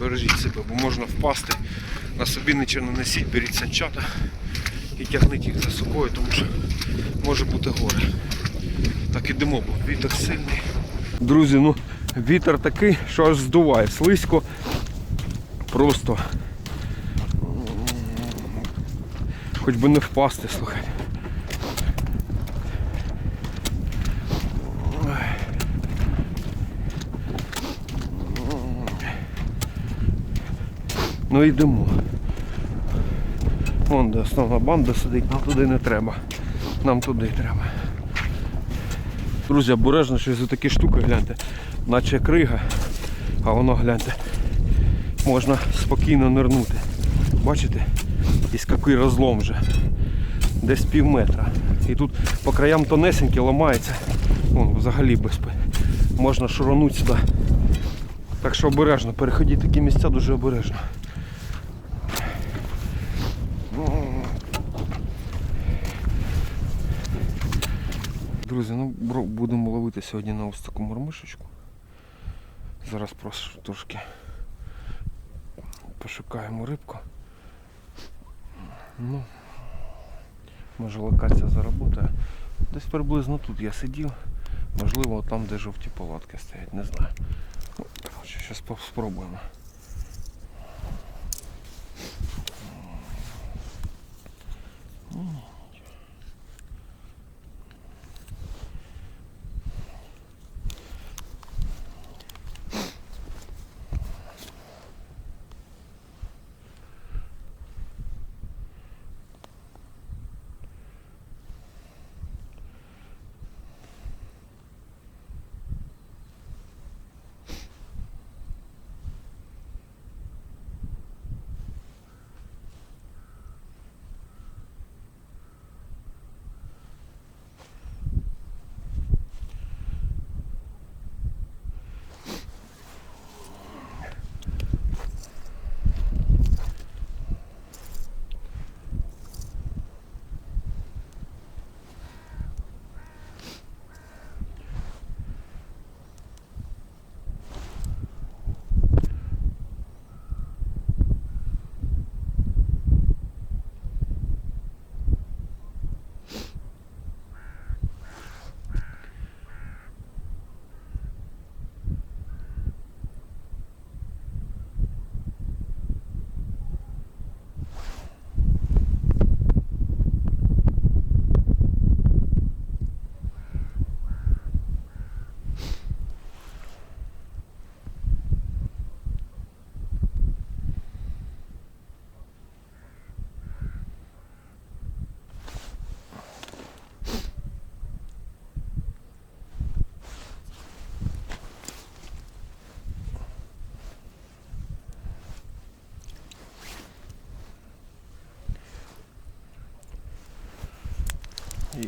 бережіть себе, бо можна впасти. На собі нічого не несіть, беріть санчата і тягніть їх за собою, тому що може бути горе. Так ідемо, бо вітер сильний. Друзі, ну вітер такий, що аж здуває. Слизько. Просто хоч би не впасти, слухай. Ну йдемо. Вон де основна банда сидить, нам туди не треба. Нам туди треба. Друзі, обережно щось за такі штуки гляньте. Наче крига, а воно гляньте. Можна спокійно нирнути. Бачите? Ось який розлом вже. Десь пів метра. І тут по краям тонесеньке ламається. Вон, взагалі без Можна шуранути сюди. Так що обережно, переходіть такі місця дуже обережно. Друзі, ну бро- будемо ловити сьогодні на ось таку мормишечку. Зараз просто трошки пошукаємо рибку. Ну, може локація заработає. Десь приблизно тут я сидів. Можливо там, де жовті палатки стоять, не знаю. Ну, зараз спробуємо.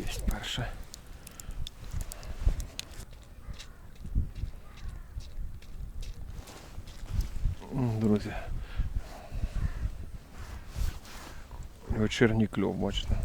Єсть перше. М, Друзі. Вечірній кльов, бачите.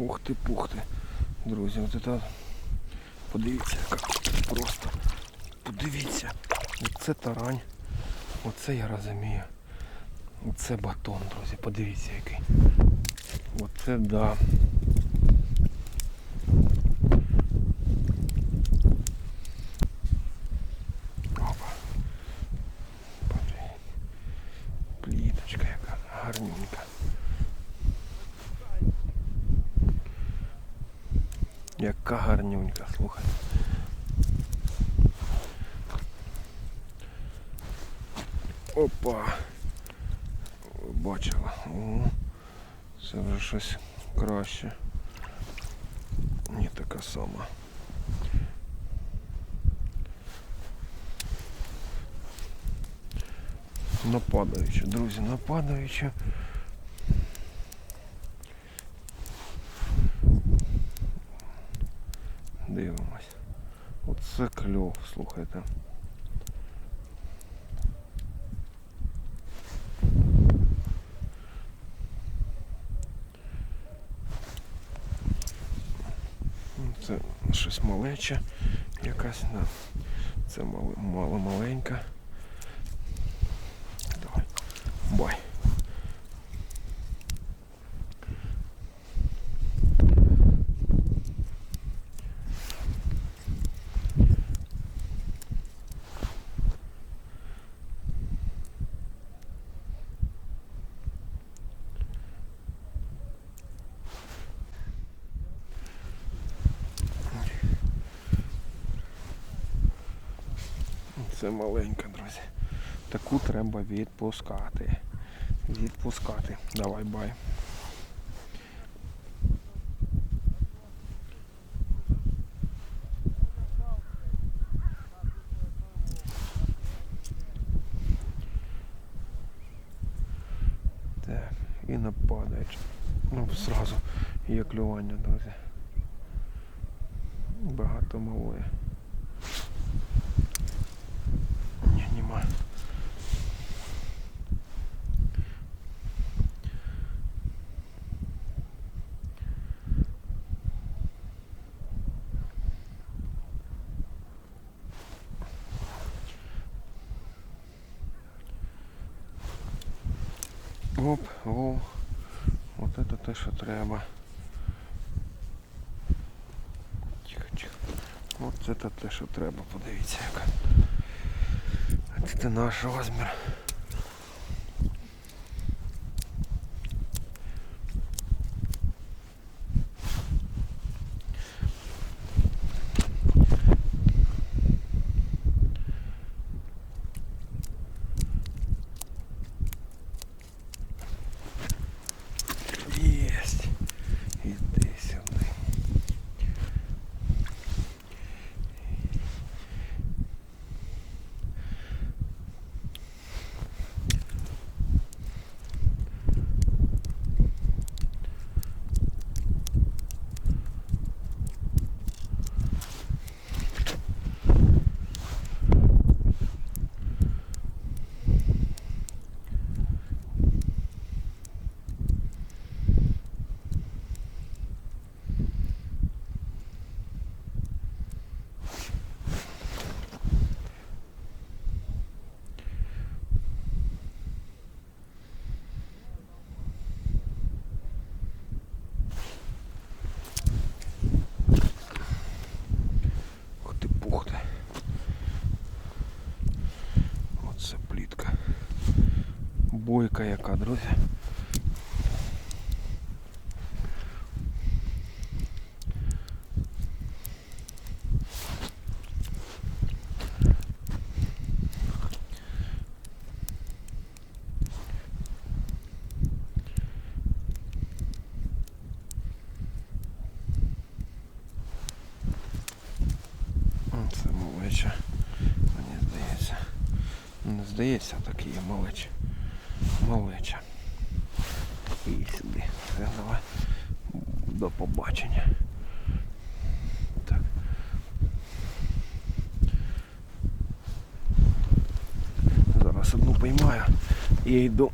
Ух ти, пух ти. Друзі, от це подивіться, яка просто. Подивіться. Оце тарань. Оце я розумію. Оце батон, друзі, подивіться який. Оце да. Щось краще. Ні, така сама. Нападаючи, друзі, нападаючи. Дивимось. Оце кльов, слухайте. Щось малеча якась, да. Це мало, маленька. Давай. Бай. Це маленька, друзі. Таку треба відпускати. Відпускати. Давай, бай. Так, і нападають. Ну, зразу є клювання, друзі. Багато малої. Ні, нема. Оп, о, от це те, що треба. Тихо, тихо. Оце це те, що треба, подивіться яка. Це наш розмір. Єсть. Іди сюди. Ух ти пухте. Оце плітка. Бойка яка, друзі. Це малеча. Мені здається. Не здається, а так і є малеча. І сюди. Все, давай. До побачення. Так. Зараз одну поймаю і йду.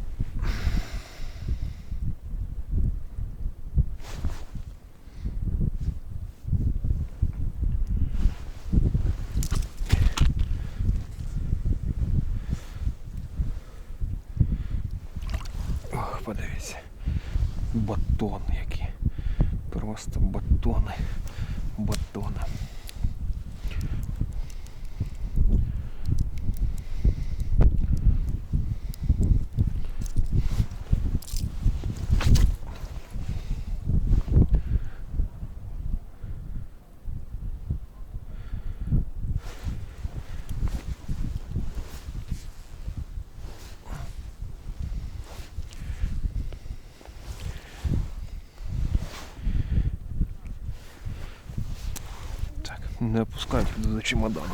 Не опускають до чемодану.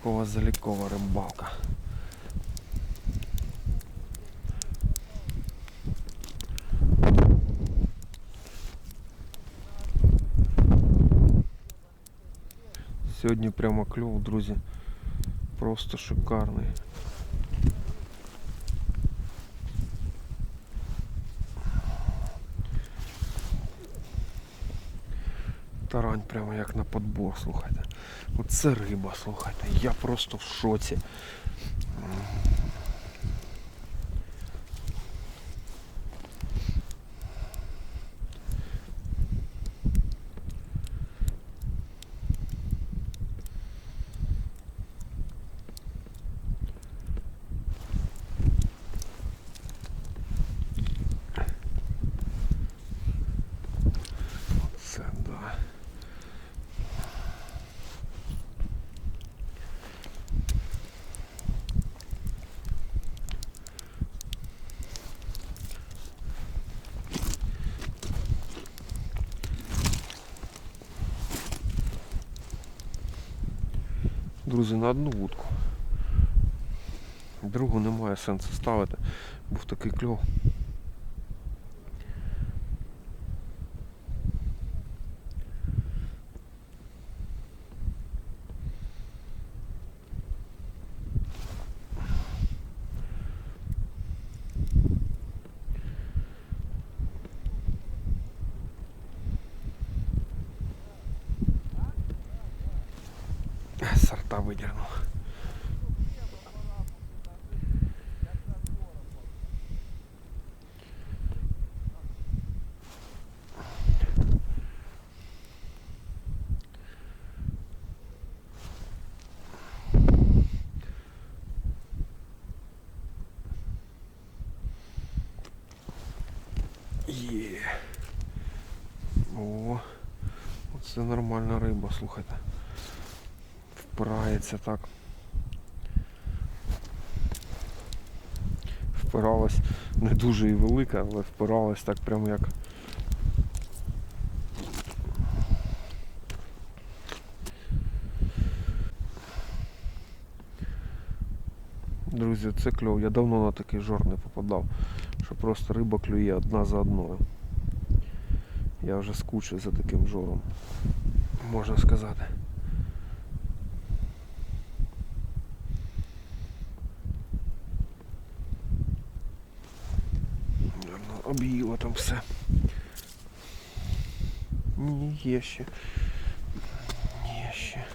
залікова-залікова рибалка. Сьогодні прямо кльов, друзі. Просто шикарний. Подбор, слухайте. Оце риба, слухайте. Я просто в шоці. Це да. Друзі, на одну вудку. Другу немає сенсу ставити. Був такий кльов. Сорта видернув. Є. О, оце нормальна риба, слухайте впирається так. Впиралась не дуже і велика, але впиралась так прямо як. Друзі, це кльов. Я давно на такий жор не попадав, що просто риба клює одна за одною. Я вже скучив за таким жором, можна сказати. Об'їло там все. Ні, є ще. Є ще.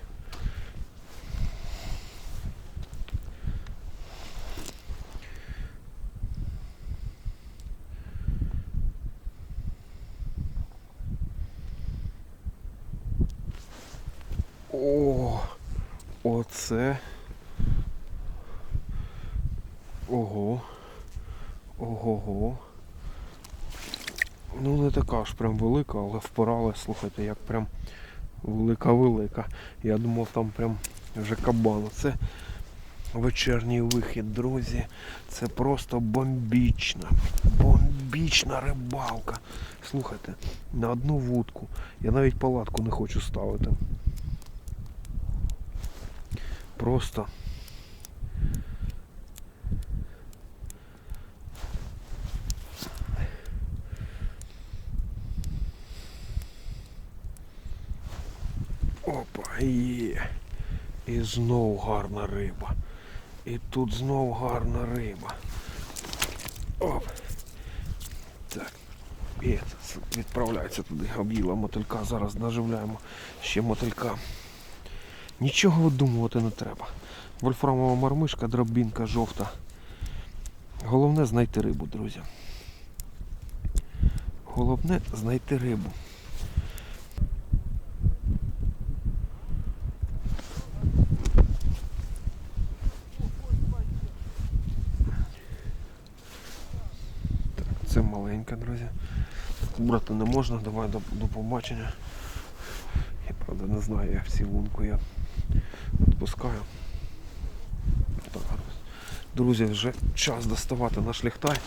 О, оце. Ого. Ого-го. Ну не така ж прям велика, але впиралась, слухайте, як прям велика-велика. Я думав там прям вже кабан. Це вечірній вихід, друзі. Це просто бомбічна. Бомбічна рибалка. Слухайте, на одну вудку. Я навіть палатку не хочу ставити. Просто Опа, є. І знов гарна риба. І тут знов гарна риба. Оп. Так. І відправляється туди. Об'їла мотилька. Зараз наживляємо ще мотилька. Нічого видумувати не треба. Вольфрамова мармишка, дробінка жовта. Головне знайти рибу, друзі. Головне знайти рибу. Так, це маленька, друзі. Брати не можна, давай до, до побачення. Я правда не знаю, як всі лунку я відпускаю. Так, друзі, вже час доставати наш ліхтар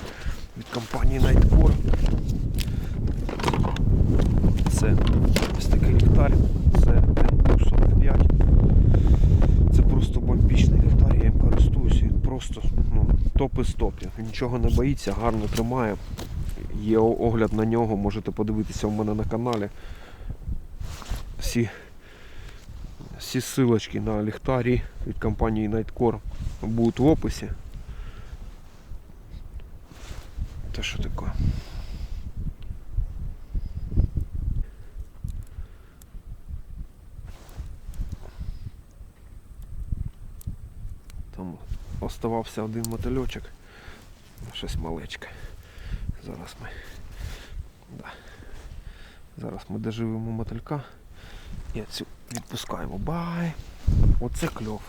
від компанії Nightcore. Це ось такий ліхтар, це N45. Це просто бомбічний ліхтар, я їм користуюся, він просто ну, топ із топів. Нічого не боїться, гарно тримає. Є огляд на нього, можете подивитися у мене на каналі. Всі, всі силочки на ліхтарі від компанії Nightcore будуть в описі. Це що таке? Там оставався один мотильочок. Щось малечке. Зараз ми. Да. Зараз ми доживемо мотилька і цю відпускаємо. Бай! Оце кльов.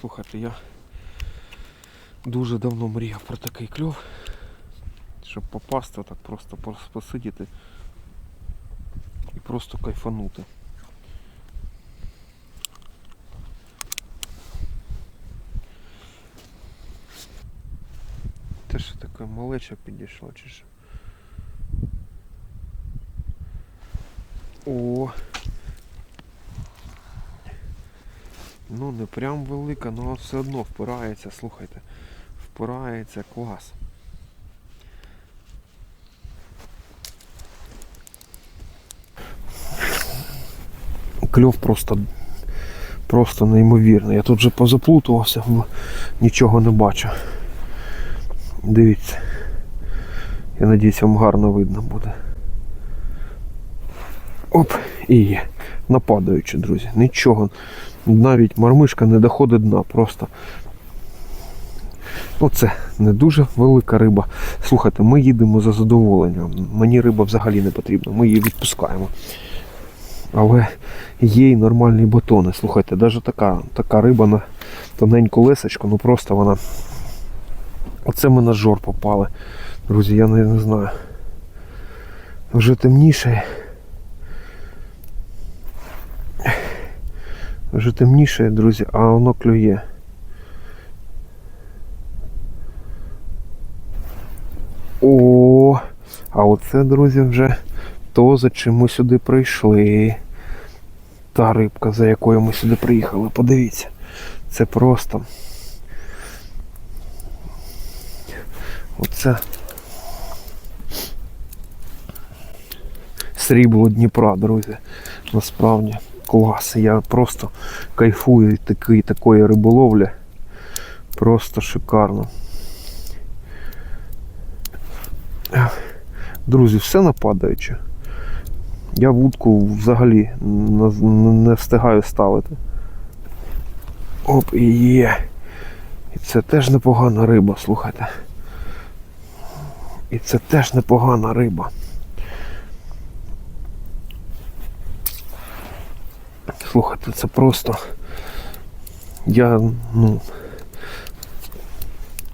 Слухайте, я дуже давно мріяв про такий кльов, щоб попасти так просто посидіти і просто кайфанути. Те що таке малеча підійшла чи що? О! Ну не прям велика, але все одно впирається, слухайте. Впирається клас. Кльов просто просто неймовірний. Я тут вже позаплутувався, нічого не бачу. Дивіться. Я надіюсь, вам гарно видно буде. Оп, і є. Нападаючи, друзі. Нічого. Навіть мармишка не доходить дна. Просто. Оце не дуже велика риба. Слухайте, ми їдемо за задоволенням. Мені риба взагалі не потрібна. Ми її відпускаємо. Але є і нормальні батони. Слухайте, навіть така, така риба на тоненьку лесочку, ну просто вона. Оце ми на жор попали. Друзі, я не, знаю. Вже темніше. Вже темніше, друзі, а воно клює. О, а оце, друзі, вже то, за чим ми сюди прийшли. Та рибка, за якою ми сюди приїхали. Подивіться. Це просто. Оце срібло Дніпра, друзі. Насправді клас. Я просто кайфую від такої, такої риболовлі. Просто шикарно. Друзі, все нападаюче. Я вудку взагалі не, встигаю ставити. Оп, і є. І це теж непогана риба, слухайте. І це теж непогана риба. Слухайте, це просто. Я, ну.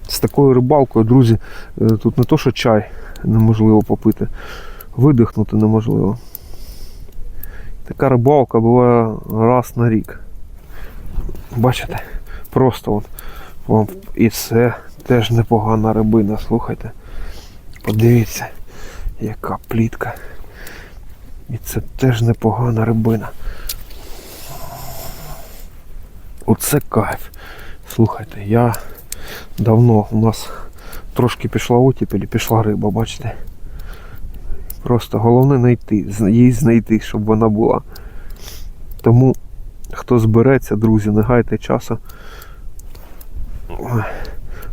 З такою рибалкою, друзі, е, тут не то, що чай неможливо попити, видихнути неможливо. Така рибалка буває раз на рік. Бачите? Просто от вам і це теж непогана рибина, слухайте. Подивіться, яка плітка. І це теж непогана рибина. Оце кайф. Слухайте, я давно у нас трошки пішла отіпель пішла риба, бачите? Просто головне знайти, її знайти, щоб вона була. Тому хто збереться, друзі, не гайте часу.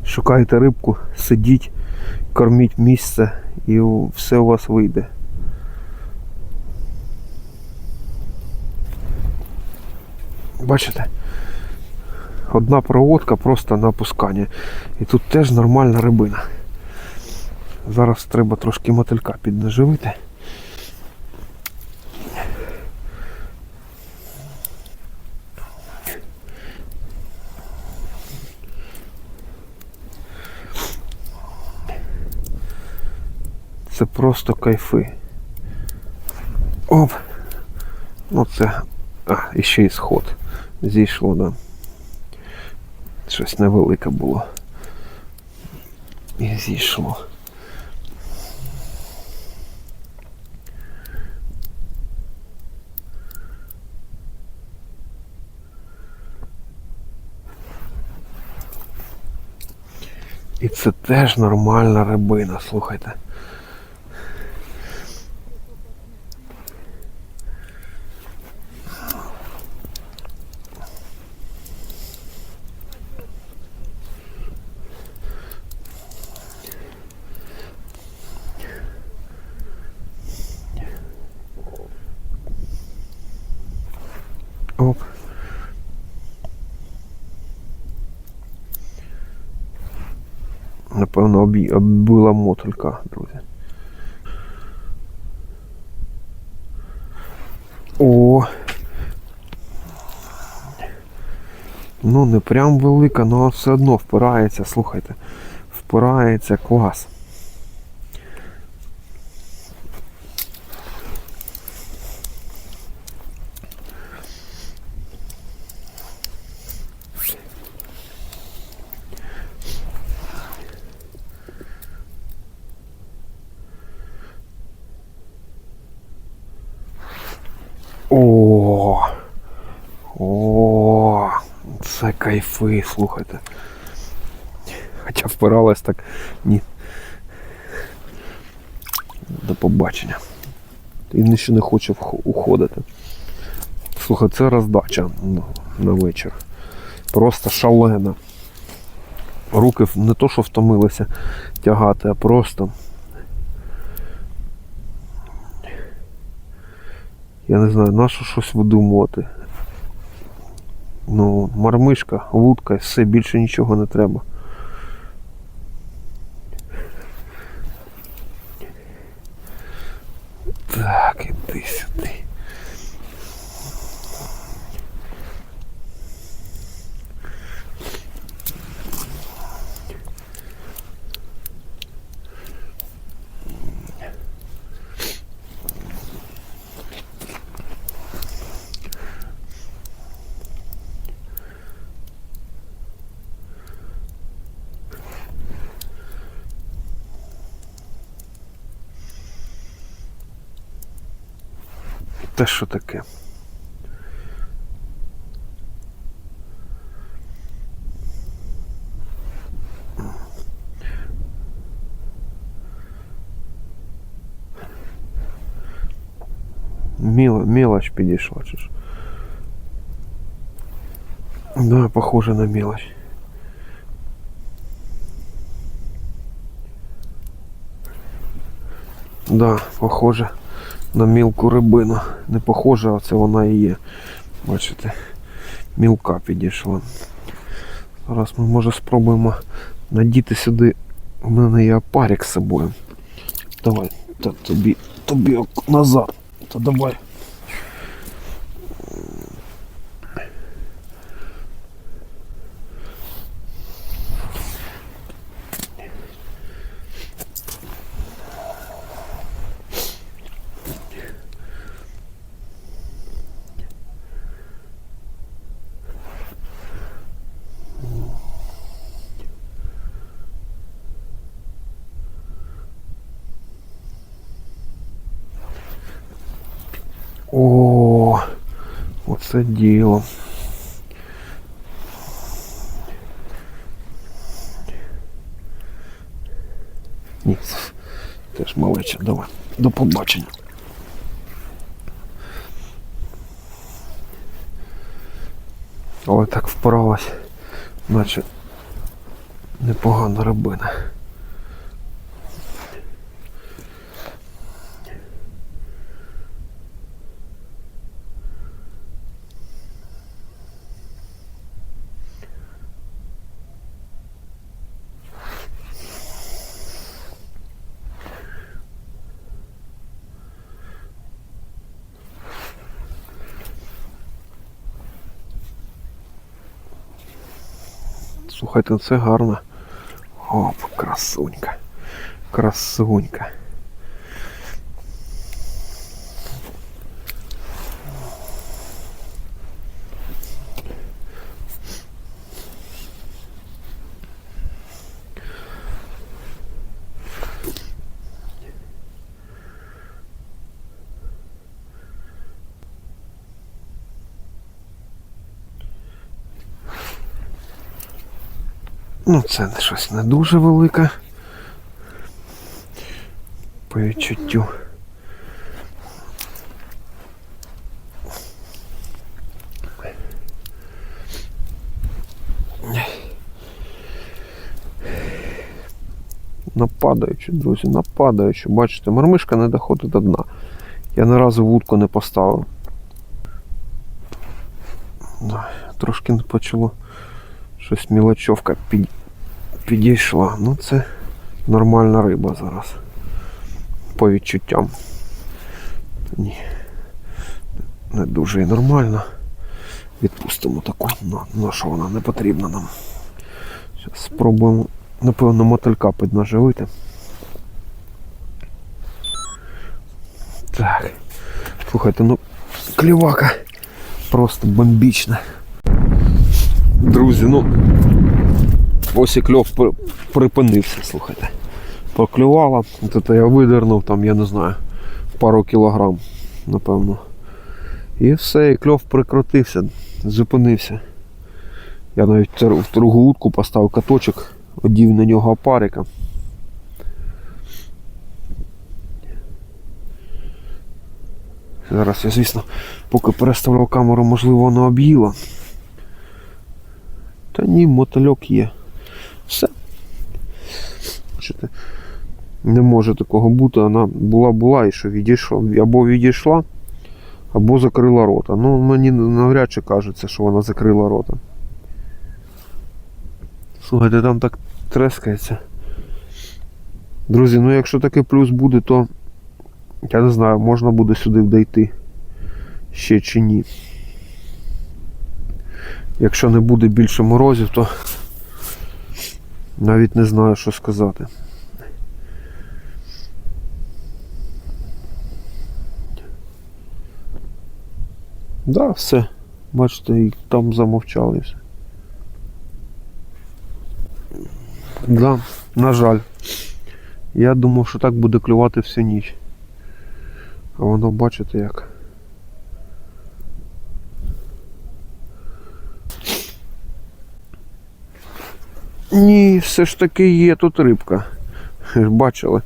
Шукайте рибку, сидіть, корміть місце і все у вас вийде. Бачите? Одна проводка просто на опускання. І тут теж нормальна рибина. Зараз треба трошки мотилька піднаживити. Це просто кайфи. Оп! Ну це. А, ще й сход. Зійшло, да. Щось невелике було. І зійшло. І це теж нормальна рибина, слухайте. Оп. Напевно, обі... оббила мотолька, друзі. О. Ну, не прям велика, але все одно впирається, слухайте. Впирається клас. О, о, це кайфи, слухайте. Хоча впиралась так. Ні. До побачення. Він ще не хоче уходити. Слухай, це роздача на вечір. Просто шалена. Руки не то, що втомилися тягати, а просто. Я не знаю, нащо щось видумувати. Ну, мармишка, вудка, все, більше нічого не треба. Те що таке? Міло, мелочь підійшла, чи ж? Да, похоже на мелочь. Да, похоже На мілку рибину. Не похоже, а це вона і є. Бачите, мілка підійшла. Зараз ми може спробуємо надіти сюди. У мене є опарик з собою. Давай, та тобі, тобі назад. Та давай. О, оце діло. Ні, це теж малеча. Давай. До побачення. Але так впоралась, наче непогана рибина. Слухайте, це гарно. Оп, красунька. Красунька. Ну, це щось не дуже велике. По відчуттю. Нападаючи, друзі, нападаючи. Бачите, мармишка не доходить до дна. Я ні разу вудку не поставив. Трошки почало щось мілочовка під, підійшла. Ну це нормальна риба зараз. По відчуттям. Ні. Не дуже і нормально. Відпустимо таку, на, що вона не потрібна нам. Зараз спробуємо, напевно, мотилька піднаживити. Так. Слухайте, ну клівака просто бомбічна. Друзі, ну ось і кльов припинився, слухайте. Проклювала, от я видернув там, я не знаю, пару кілограм, напевно. І все, і кльов прикрутився, зупинився. Я навіть в другу утку поставив каточок, одів на нього опарика. Зараз я, звісно, поки переставляв камеру, можливо, воно об'їло. Та ні, мотильок є. Все. Бачите, не може такого бути. Вона була-була і що відійшла. Або відійшла, або закрила рота. Ну, мені навряд чи кажеться, що вона закрила рота. Слухайте, там так трескається. Друзі, ну якщо такий плюс буде, то я не знаю, можна буде сюди дійти ще чи ні. Якщо не буде більше морозів, то навіть не знаю, що сказати. Да, все. Бачите, і там замовчали все. Да, на жаль. Я думав, що так буде клювати всю ніч. А воно бачите як. Ні, все ж таки є тут рибка. Бачили.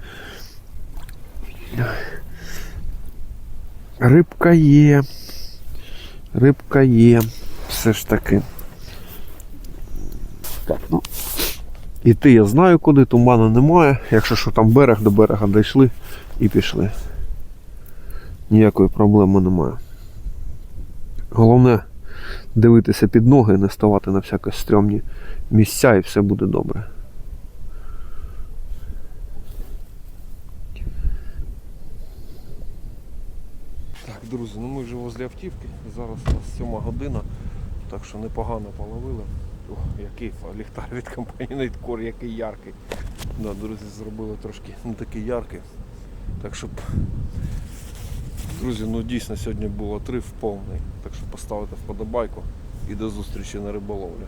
Рибка є. Рибка є. Все ж таки. Так, ну. Іти я знаю куди, туману немає. Якщо що там берег до берега дійшли і пішли. Ніякої проблеми немає. Головне дивитися під ноги, не ставати на всякі стрьомні місця і все буде добре. Так, друзі, ну ми вже возле автівки. Зараз у нас сьома година, так що непогано половили. Ох, який ліхтар від компанії Найткор, який яркий. Да, друзі, зробили трошки не такий яркий. Так що, друзі, ну дійсно сьогодні був отрив повний. Так що поставити вподобайку і до зустрічі на риболовлі.